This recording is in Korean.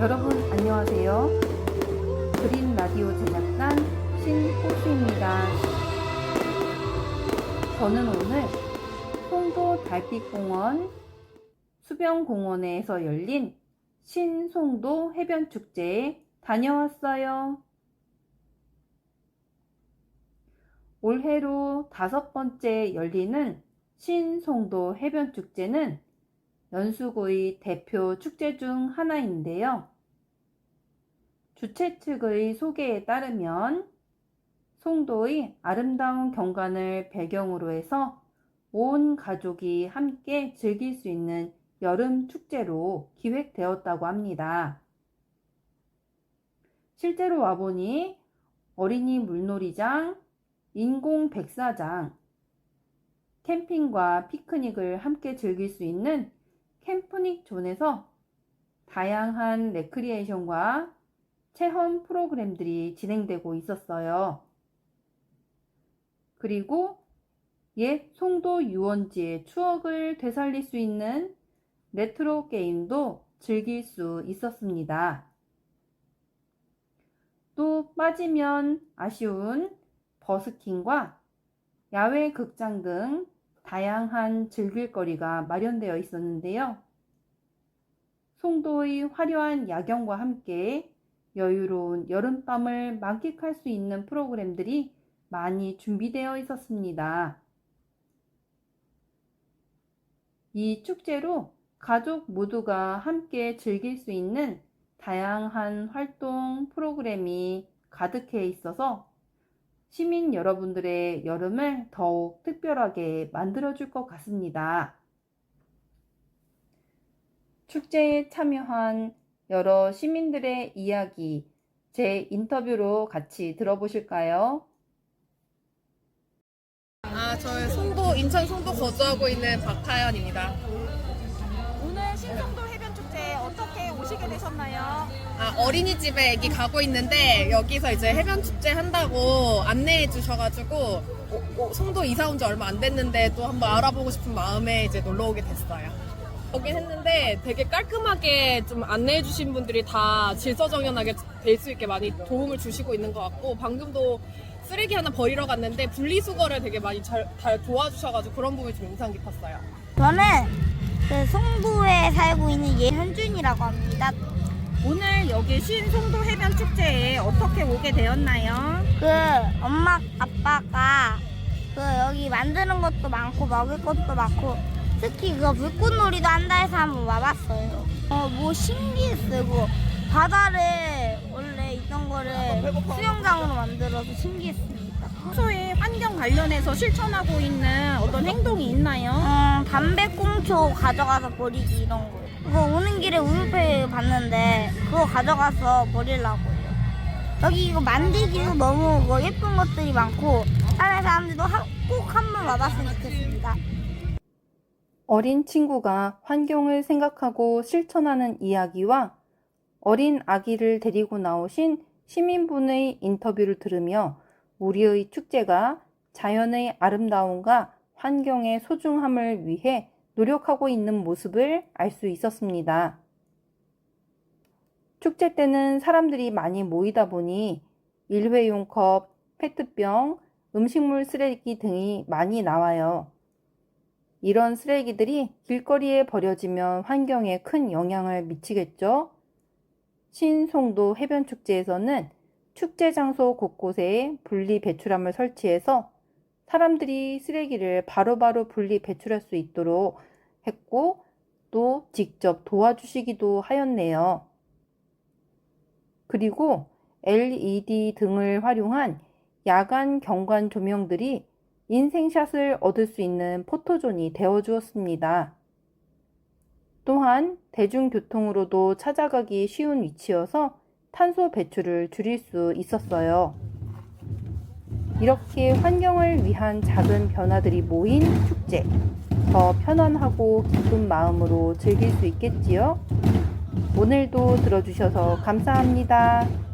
여러분 안녕하세요. 그린 라디오 제작단 신호수입니다. 저는 오늘 송도 달빛공원 수변공원에서 열린 신송도 해변축제에 다녀왔어요. 올해로 다섯 번째 열리는 신송도 해변축제는 연수구의 대표 축제 중 하나인데요. 주최 측의 소개에 따르면 송도의 아름다운 경관을 배경으로 해서 온 가족이 함께 즐길 수 있는 여름 축제로 기획되었다고 합니다. 실제로 와보니 어린이 물놀이장, 인공 백사장, 캠핑과 피크닉을 함께 즐길 수 있는 캠프닉 존에서 다양한 레크리에이션과 체험 프로그램들이 진행되고 있었어요. 그리고 옛 송도 유원지의 추억을 되살릴 수 있는 레트로 게임도 즐길 수 있었습니다. 또 빠지면 아쉬운 버스킹과 야외 극장 등 다양한 즐길거리가 마련되어 있었는데요. 송도의 화려한 야경과 함께 여유로운 여름밤을 만끽할 수 있는 프로그램들이 많이 준비되어 있었습니다. 이 축제로 가족 모두가 함께 즐길 수 있는 다양한 활동 프로그램이 가득해 있어서 시민 여러분들의 여름을 더욱 특별하게 만들어 줄 것 같습니다. 축제에 참여한 여러 시민들의 이야기, 제 인터뷰로 같이 들어보실까요? 아, 저희 송도, 인천 송도 거주하고 있는 박하연입니다. 오늘 신성도 해변 축제에 어떻게 오시게 되셨나요? 아, 어린이집에 애기 가고 있는데 여기서 이제 해변 축제 한다고 안내해 주셔가지고 어, 어, 송도 이사 온 지 얼마 안 됐는데 또 한번 알아보고 싶은 마음에 이제 놀러 오게 됐어요. 오긴 했는데 되게 깔끔하게 좀 안내해 주신 분들이 다 질서정연하게 될 수 있게 많이 도움을 주시고 있는 것 같고 방금도 쓰레기 하나 버리러 갔는데 분리수거를 되게 많이 잘, 잘 도와주셔가지고 그런 부분이 좀 인상 깊었어요. 저는 그 송도에 살고 있는 예현준이라고 합니다. 오늘 여기 신송도 해변 축제에 어떻게 오게 되었나요? 그 엄마 아빠가 그 여기 만드는 것도 많고 먹을 것도 많고 특히 그 불꽃놀이도 한다 해서 한번 와봤어요. 어 뭐 신기했어요. 바다를 원래 있던 거를 수영장으로 만들어서 신기했습니다. 평소에 환경 관련해서 실천하고 있는 어떤 행동이 있나요? 음, 담배 꽁초 가져가서 버리기 이런 거. 그거 오는 길에 우유패 봤는데 그거 가져가서 버리려고요. 여기 이거 만들기도 너무 뭐 예쁜 것들이 많고 다른 사람들도 꼭한번 와봤으면 좋겠습니다. 어린 친구가 환경을 생각하고 실천하는 이야기와 어린 아기를 데리고 나오신 시민분의 인터뷰를 들으며 우리의 축제가 자연의 아름다움과 환경의 소중함을 위해 노력하고 있는 모습을 알 수 있었습니다. 축제 때는 사람들이 많이 모이다 보니 일회용 컵, 페트병, 음식물 쓰레기 등이 많이 나와요. 이런 쓰레기들이 길거리에 버려지면 환경에 큰 영향을 미치겠죠? 신송도 해변축제에서는 축제 장소 곳곳에 분리 배출함을 설치해서 사람들이 쓰레기를 바로바로 분리 배출할 수 있도록 했고 또 직접 도와주시기도 하였네요. 그리고 LED 등을 활용한 야간 경관 조명들이 인생샷을 얻을 수 있는 포토존이 되어 주었습니다. 또한 대중교통으로도 찾아가기 쉬운 위치여서 탄소 배출을 줄일 수 있었어요. 이렇게 환경을 위한 작은 변화들이 모인 축제. 더 편안하고 기쁜 마음으로 즐길 수 있겠지요? 오늘도 들어주셔서 감사합니다.